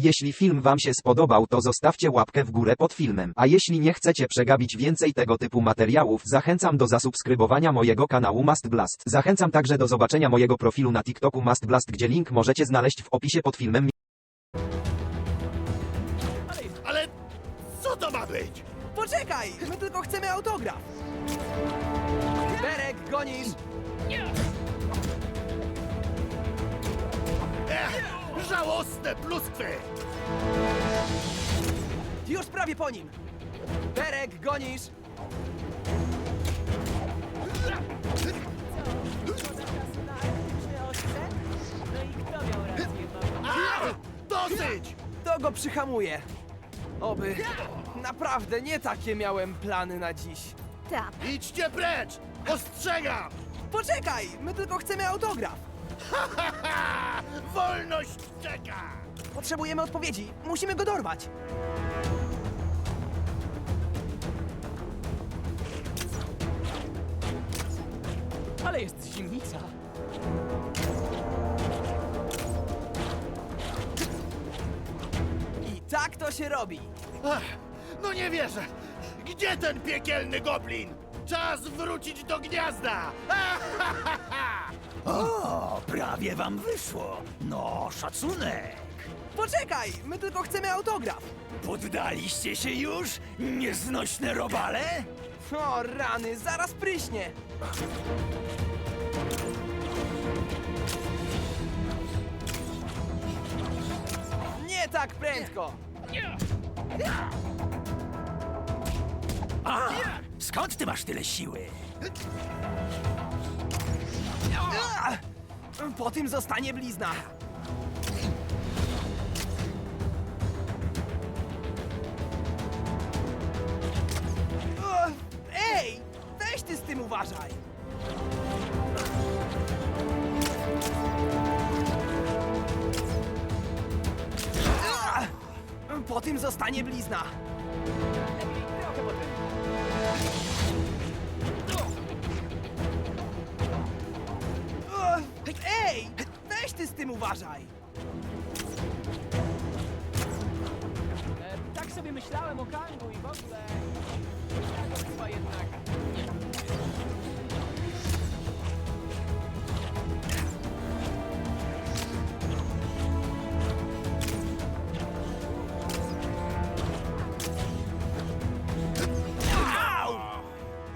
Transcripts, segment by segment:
Jeśli film wam się spodobał to zostawcie łapkę w górę pod filmem. A jeśli nie chcecie przegapić więcej tego typu materiałów zachęcam do zasubskrybowania mojego kanału Must Blast. Zachęcam także do zobaczenia mojego profilu na TikToku Must Blast gdzie link możecie znaleźć w opisie pod filmem. Ale co to ma być? Poczekaj! My tylko chcemy autograf! Berek, gonisz! Ech, żałosne pluskwy! Już prawie po nim! Berek, gonisz! No i kto miał rację, mamo? A, dosyć! To go przyhamuje! Oby. Naprawdę nie takie miałem plany na dziś. Tak. Idźcie precz! Ostrzegam! Poczekaj! My tylko chcemy autograf! Wolność czeka! Potrzebujemy odpowiedzi. Musimy go dorwać. Ale jest zimnica. I tak to się robi. Ach, no nie wierzę! Gdzie ten piekielny goblin? Czas wrócić do gniazda! O, prawie wam wyszło. No, szacunek. Poczekaj! My tylko chcemy autograf. Poddaliście się już, nieznośne robale? O, rany, zaraz pryśnie. Nie tak prędko. A, skąd ty masz tyle siły? Po tym zostanie blizna. Ej! Weź ty z tym uważaj! Po tym zostanie blizna. Ej! Weź ty z tym uważaj! E, tak sobie myślałem o Kangu i w ogóle... Ja go chyba jednak...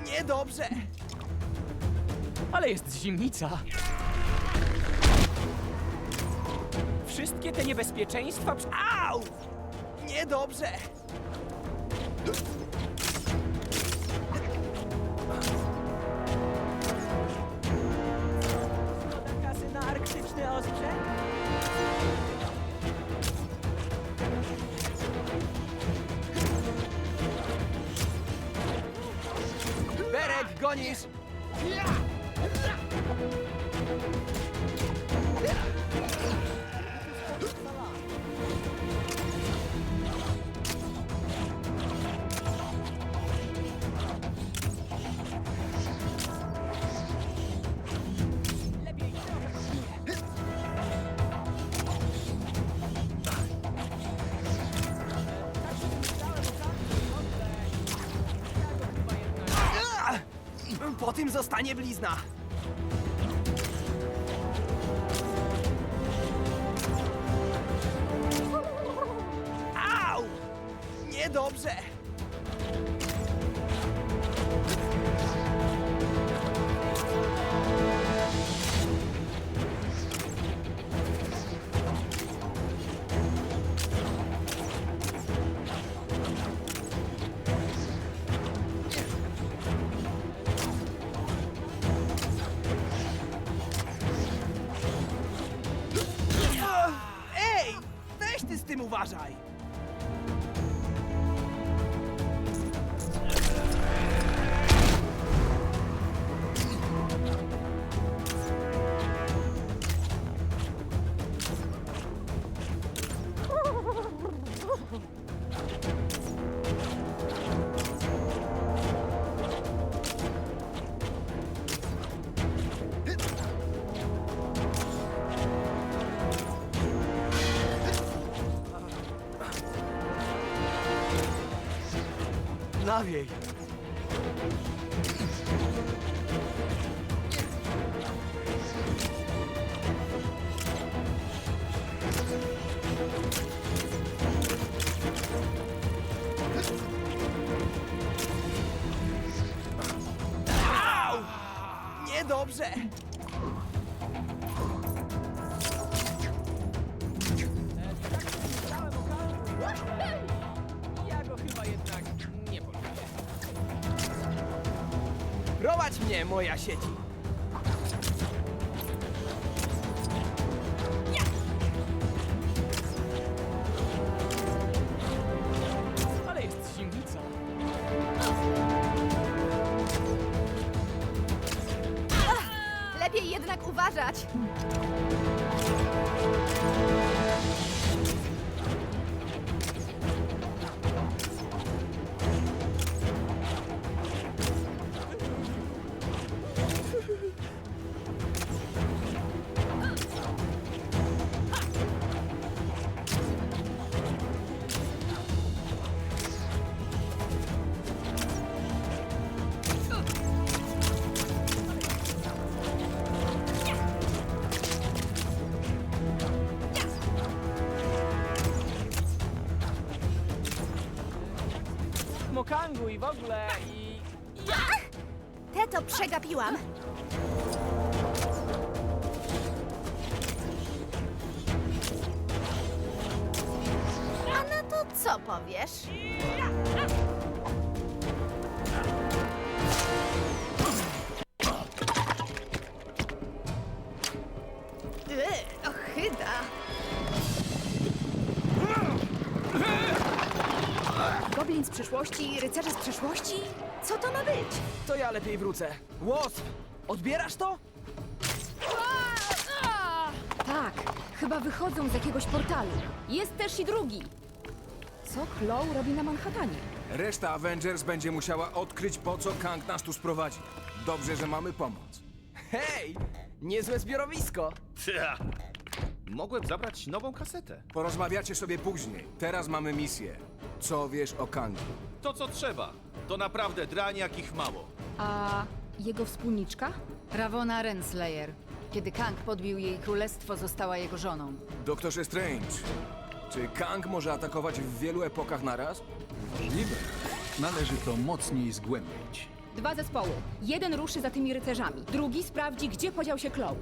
Niedobrze! Ale jest zimnica. Wszystkie te niebezpieczeństwa... Au! Niedobrze! Tym zostanie blizna. Uważaj! Nawiej. Au! Niedobrze! Moja sieci! I w ogóle i... Te to przegapiłam. Goblin z przyszłości, rycerze z przeszłości? Co to ma być? To ja lepiej wrócę. Wasp! Odbierasz to? Tak, chyba wychodzą z jakiegoś portalu. Jest też i drugi. Co Chloe robi na Manhattanie? Reszta Avengers będzie musiała odkryć, po co Kang nas tu sprowadzi. Dobrze, że mamy pomoc. Hej! Niezłe zbiorowisko! Mogłem zabrać nową kasetę. Porozmawiacie sobie później. Teraz mamy misję. Co wiesz o Kangu? To co trzeba. To naprawdę drań jakich mało. A jego wspólniczka? Ravona Renslayer. Kiedy Kang podbił jej królestwo, została jego żoną. Doktorze Strange, czy Kang może atakować w wielu epokach naraz? Możliwe. Należy to mocniej zgłębić. Dwa zespoły. Jeden ruszy za tymi rycerzami, drugi sprawdzi, gdzie podział się Chloe.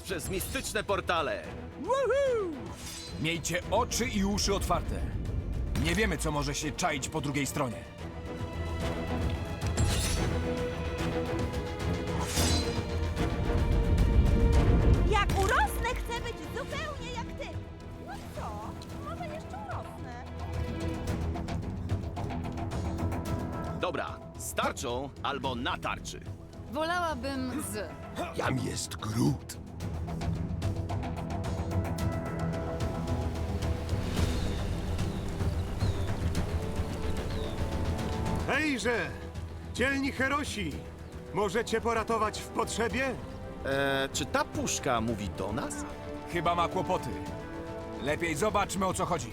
Przez mistyczne portale. Miejcie oczy i uszy otwarte. Nie wiemy, co może się czaić po drugiej stronie. Jak urosnę, chcę być zupełnie jak ty. No co? Może jeszcze urosnę. Dobra, starczą albo na tarczy. Wolałabym z. Jam jest Groot. Hejże! Dzielni herosi! Możecie poratować w potrzebie? Eee, czy ta puszka mówi do nas? Chyba ma kłopoty. Lepiej zobaczmy, o co chodzi.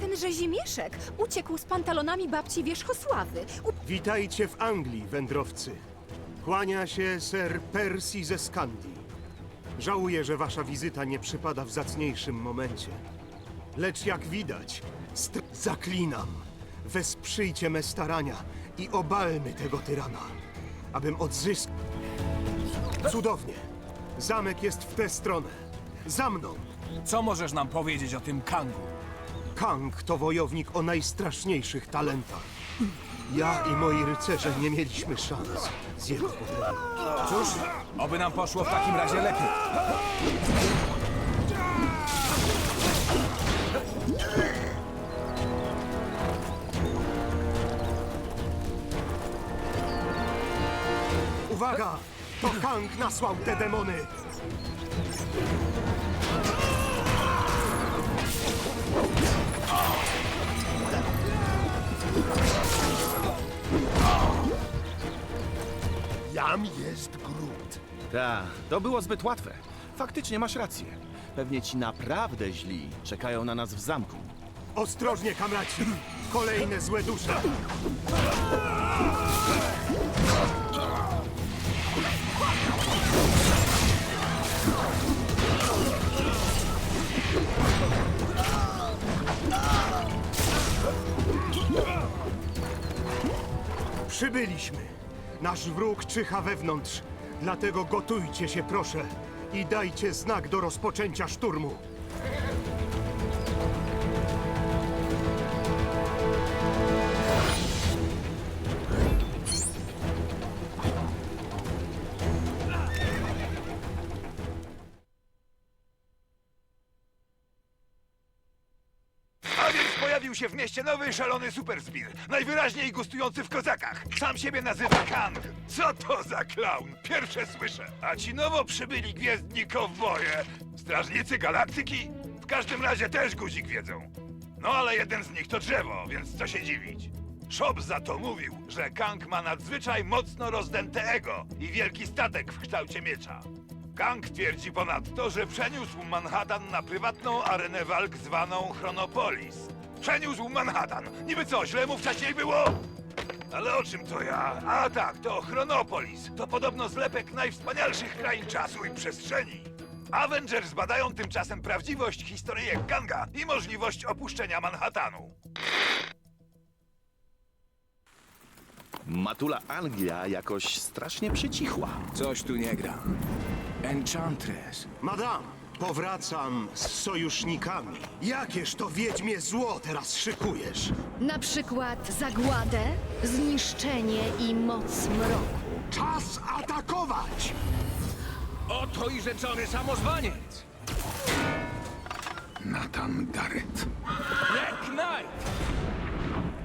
Ten rzezimieszek uciekł z pantalonami babci Wierzchosławy. U- Witajcie w Anglii, wędrowcy. Kłania się ser Percy ze Skandii. Żałuję, że wasza wizyta nie przypada w zacniejszym momencie. Lecz jak widać, st- zaklinam. Wesprzyjcie me starania i obalmy tego tyrana, abym odzyskał... Cudownie. Zamek jest w tę stronę. Za mną. Co możesz nam powiedzieć o tym Kangu? Kang to wojownik o najstraszniejszych talentach. Ja i moi rycerze nie mieliśmy szans z jego potęgą. Cóż, oby nam poszło w takim razie lepiej. Uwaga! To Kang nasłał te demony! Jam jest Groot. Ta, to było zbyt łatwe. Faktycznie masz rację. Pewnie ci naprawdę źli czekają na nas w zamku. Ostrożnie, kamraci! Kolejne złe dusze! Przybyliśmy. Nasz wróg czyha wewnątrz. Dlatego gotujcie się, proszę. I dajcie znak do rozpoczęcia szturmu. Mieście nowy, szalony superzbir. Najwyraźniej gustujący w kozakach. Sam siebie nazywa Kang. Co to za klaun? Pierwsze słyszę. A ci nowo przybyli gwiezdni kowboje. Strażnicy galaktyki? W każdym razie też guzik wiedzą. No ale jeden z nich to drzewo, więc co się dziwić. Shop za to mówił, że Kang ma nadzwyczaj mocno rozdęte ego i wielki statek w kształcie miecza. Kang twierdzi ponadto, że przeniósł Manhattan na prywatną arenę walk zwaną Chronopolis. Przeniósł Manhattan! Niby co, źle mu wcześniej było? Ale o czym to ja? A tak, to Chronopolis. To podobno zlepek najwspanialszych krain czasu i przestrzeni. Avengers badają tymczasem prawdziwość historyjek Kanga i możliwość opuszczenia Manhattanu. Matula Anglia jakoś strasznie przycichła. Coś tu nie gra. Enchantress. Madame, powracam z sojusznikami. Jakież to wiedźmie zło teraz szykujesz? Na przykład zagładę, zniszczenie i moc mroku. Czas atakować! Oto i rzeczony samozwaniec! Nathan Garrett. Black Knight!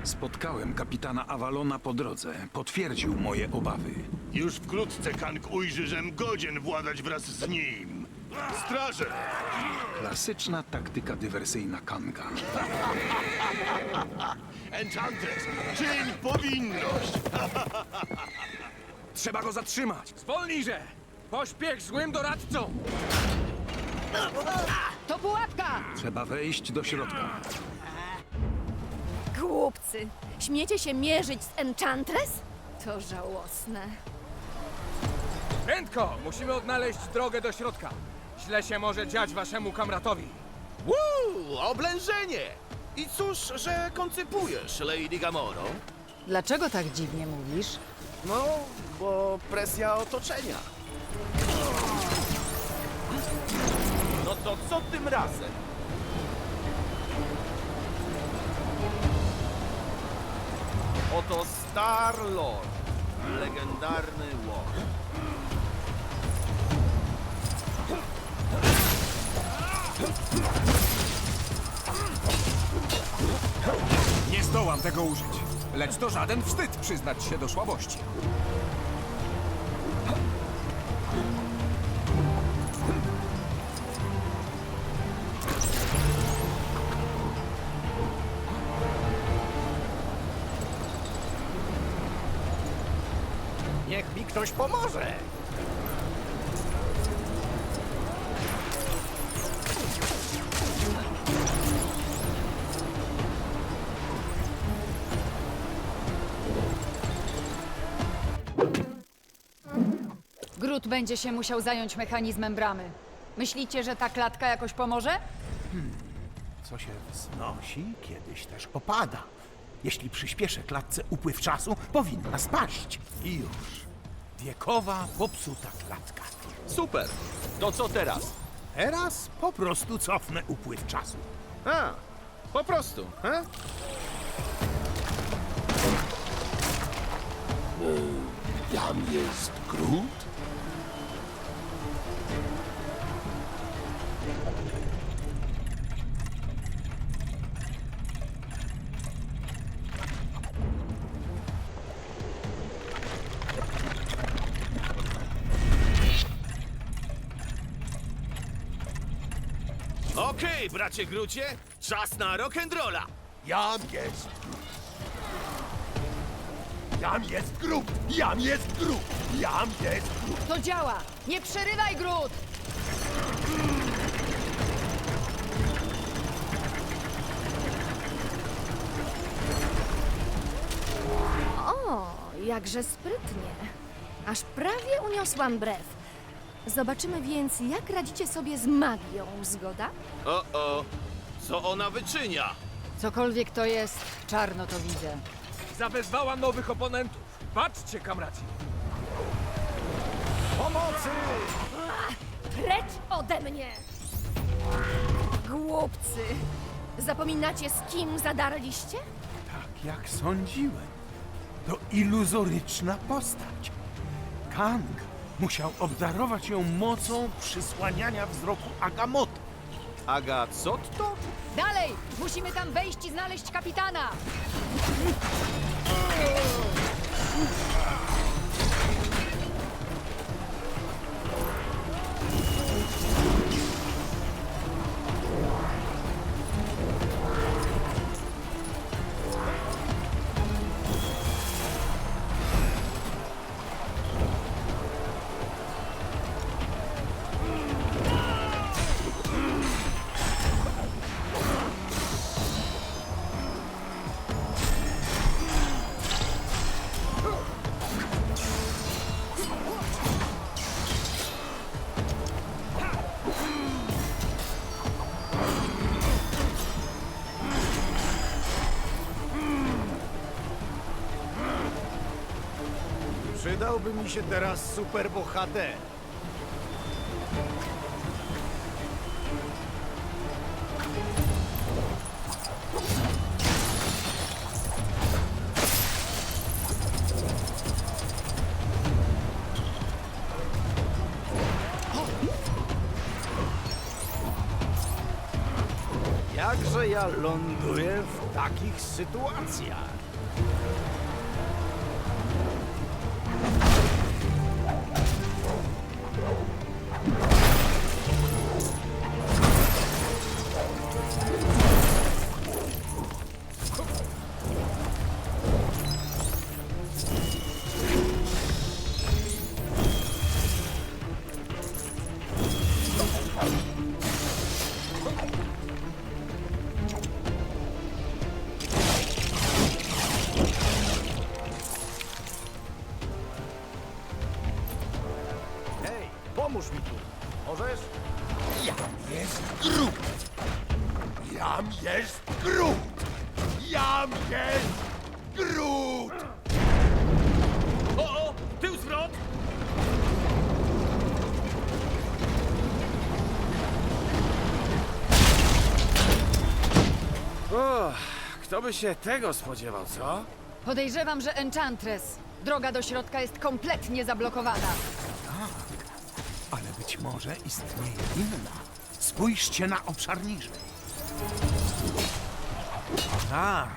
Spotkałem kapitana Avalona po drodze. Potwierdził moje obawy. Już wkrótce Kang ujrzy, żem godzien władać wraz z nim. Straże! Klasyczna taktyka dywersyjna Kanga. Enchantress, czyń powinność! Trzeba go zatrzymać! Zwolnijże! Pośpiech złym doradcą! To pułapka! Trzeba wejść do środka. Głupcy! Śmiecie się mierzyć z Enchantress? To żałosne. Prędko! Musimy odnaleźć drogę do środka. Źle się może dziać waszemu kamratowi. Woo! Oblężenie! I cóż, że koncypujesz, Lady Gamoro? Dlaczego tak dziwnie mówisz? No, bo presja otoczenia. No to co tym razem? Oto Star-Lord, legendarny łowca. Nie zdołam tego użyć. Lecz to żaden wstyd przyznać się do słabości. Niech mi ktoś pomoże! Grut będzie się musiał zająć mechanizmem bramy. Myślicie, że ta klatka jakoś pomoże? Co się wznosi, kiedyś też opada. Jeśli przyspieszę klatce upływ czasu, powinna spaść. I już. Wiekowa, popsuta klatka. Super! To co teraz? Teraz po prostu cofnę upływ czasu. A, po prostu, he? Jam jest Groot? Okej, bracie Grucie, czas na rock'n'rolla. Jam jest. Jam jest grób! Jam jest grób! Jam jest grób! To działa! Nie przerywaj, Grut! O, jakże sprytnie. Aż prawie uniosłam brew. Zobaczymy więc, jak radzicie sobie z magią, zgoda? O, o, co ona wyczynia? Cokolwiek to jest, czarno to widzę. Zawezwała nowych oponentów. Patrzcie, kamraci. Precz ode mnie! Głupcy! Zapominacie, z kim zadarliście? Tak jak sądziłem. To iluzoryczna postać. Kang musiał obdarować ją mocą przysłaniania wzroku Agamoto. Aga, co to? Dalej! Musimy tam wejść i znaleźć kapitana! Przydałby mi się teraz superbohater. Jakże ja ląduję w takich sytuacjach? Kto by się tego spodziewał, co? Podejrzewam, że Enchantress. Droga do środka jest kompletnie zablokowana. Ale być może istnieje inna. Spójrzcie na obszar niżej. Tak.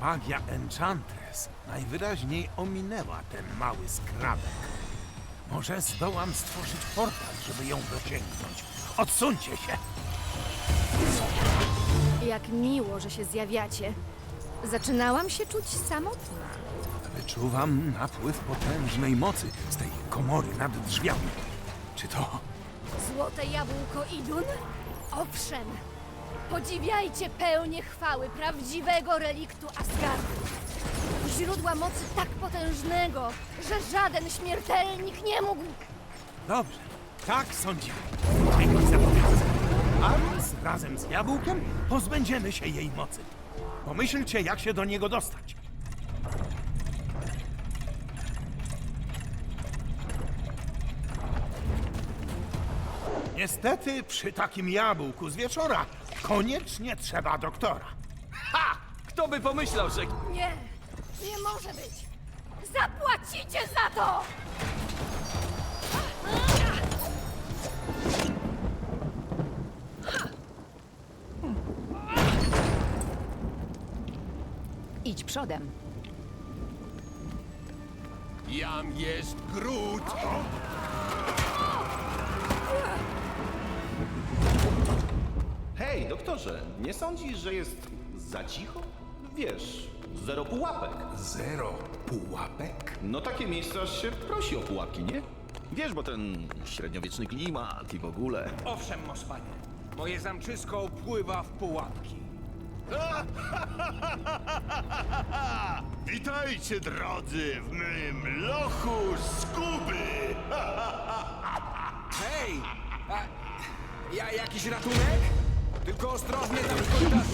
Magia Enchantress najwyraźniej ominęła ten mały skrawek. Może zdołam stworzyć portal, żeby ją dosięgnąć. Odsuńcie się! Jak miło, że się zjawiacie. Zaczynałam się czuć samotna. Wyczuwam napływ potężnej mocy z tej komory nad drzwiami. Czy to Złote jabłko Idun? Owszem. Podziwiajcie pełnię chwały prawdziwego reliktu Asgardu. Źródła mocy tak potężnego, że żaden śmiertelnik nie mógł... Dobrze, tak sądziłem. Dzięki za pomoc. A więc razem z jabłkiem pozbędziemy się jej mocy. Pomyślcie, jak się do niego dostać. Niestety, przy takim jabłku z wieczora koniecznie trzeba doktora. Ha! Kto by pomyślał, że... Nie, nie może być. Zapłacicie za to! Idź przodem. Jam jest grób! Wektorze, nie sądzisz, że jest za cicho? Wiesz, zero pułapek. Zero pułapek? No takie miejsca aż się prosi o pułapki, nie? Wiesz, bo ten średniowieczny klimat i w ogóle. Owszem, Mospanie. Moje zamczysko pływa w pułapki. Witajcie, drodzy, w mym lochu skuby! Hej! A, ja jakiś ratunek? Tylko ostrożnie tam w korytarzu.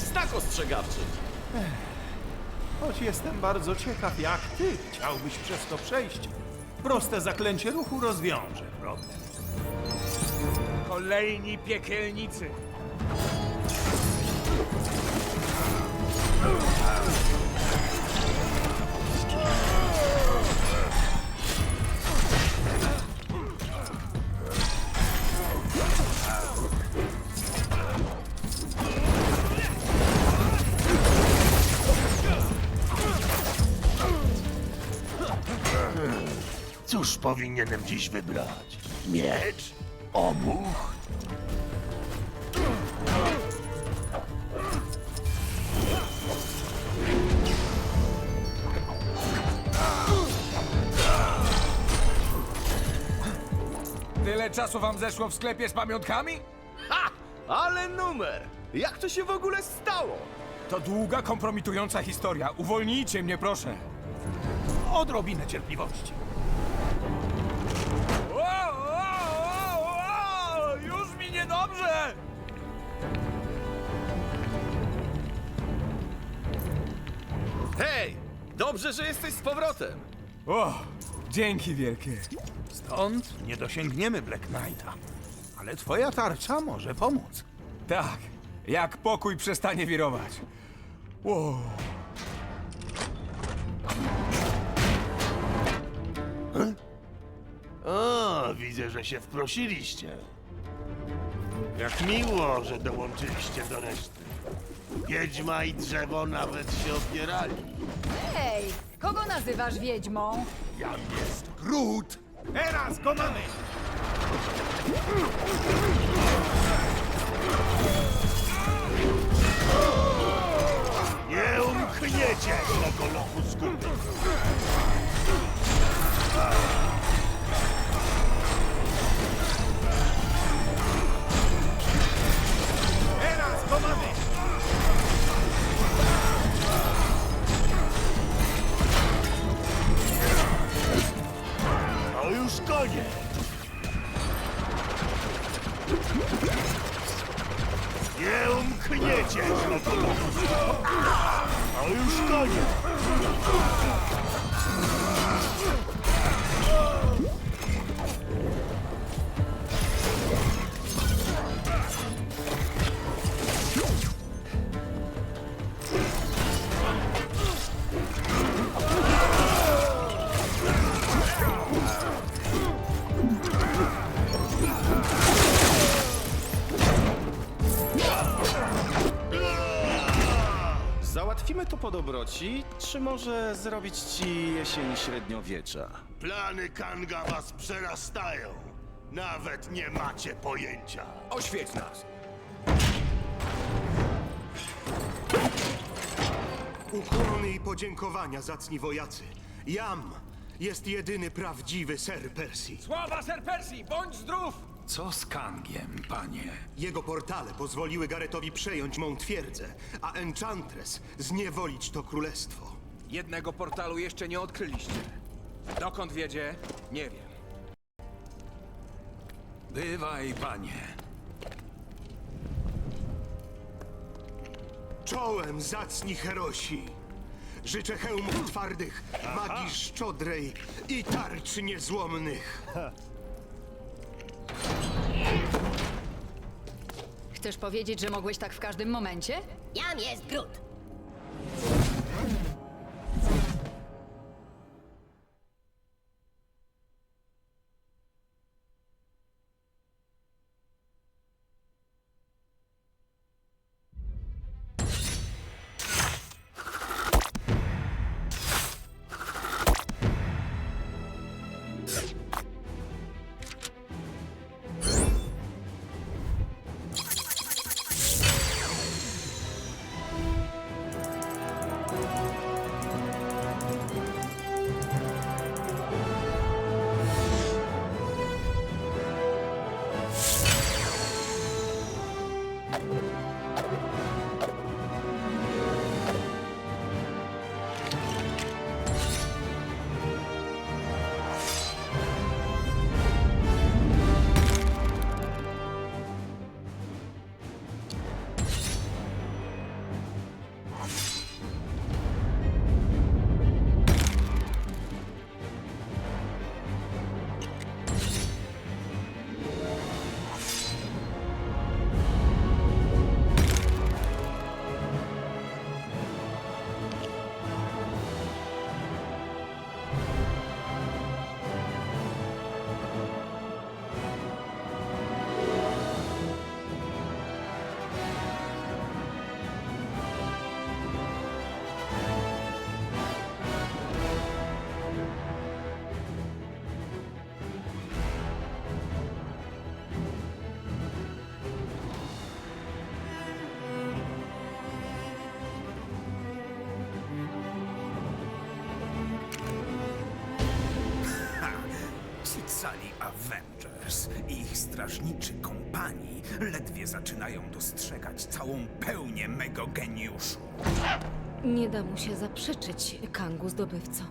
Jakiś znak ostrzegawczy. Choć jestem bardzo ciekaw, jak ty chciałbyś przez to przejść. Proste zaklęcie ruchu rozwiąże problem. Kolejni piekielnicy. Powinienem dziś wybrać? Miecz? Obuch? Tyle czasu wam zeszło w sklepie z pamiątkami? Ha! Ale numer! Jak to się w ogóle stało? To długa, kompromitująca historia. Uwolnijcie mnie, proszę. Odrobinę cierpliwości. Hej! Dobrze, że jesteś z powrotem. O, dzięki wielkie. Stąd nie dosięgniemy Black Knighta. Ale twoja tarcza może pomóc. Tak, jak pokój przestanie wirować. Wow. O, widzę, że się wprosiliście. Jak miło, że dołączyliście do reszty. Wiedźma i drzewo nawet się opierali. Hej, kogo nazywasz wiedźmą? Jam jest Grut! Teraz go mamy! Nie umkniecie tego lochu skuby! Teraz go mamy! To już koniec! Nie umkniecie skuby! To już koniec! Dobroci, czy może zrobić ci jesień średniowiecza? Plany Kanga was przerastają. Nawet nie macie pojęcia. Oświeć nas. Ukłony i podziękowania, zacni wojacy. Jam jest jedyny prawdziwy ser Persji. Sława Ser Persji, bądź zdrów! Co z Kangiem, panie? Jego portale pozwoliły Garetowi przejąć mą twierdzę, a Enchantress zniewolić to królestwo. Jednego portalu jeszcze nie odkryliście. Dokąd wiedzie? Nie wiem. Bywaj, panie. Czołem zacni herosi! Życzę hełmów twardych, magii szczodrej i tarczy niezłomnych. Chcesz powiedzieć, że mogłeś tak w każdym momencie? Jam jest Grut. Avengers i ich strażniczy kompanii ledwie zaczynają dostrzegać całą pełnię mego geniuszu. Nie da mu się zaprzeczyć, Kangu zdobywco.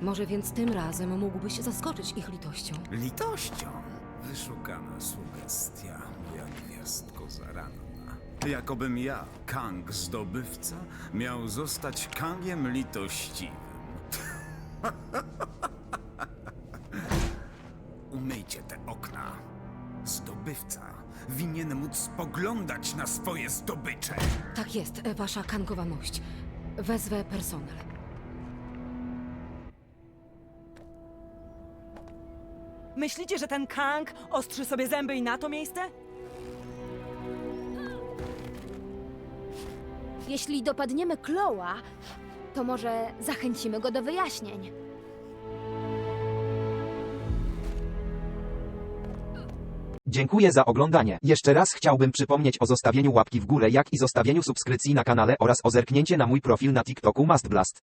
Może więc tym razem mógłbyś zaskoczyć ich litością. Litością wyszukana sugestia, moja gwiazdko zaranna. Jakobym ja, Kang zdobywca, miał zostać Kangiem litościwym. Umyjcie te okna. Zdobywca winien móc spoglądać na swoje zdobycze. Tak jest, wasza Kangowa mość. Wezwę personel. Myślicie, że ten Kang ostrzy sobie zęby i na to miejsce? Jeśli dopadniemy Kloa, to może zachęcimy go do wyjaśnień. Dziękuję za oglądanie. Jeszcze raz chciałbym przypomnieć o zostawieniu łapki w górę jak i zostawieniu subskrypcji na kanale oraz o zerknięcie na mój profil na TikToku MustBlast.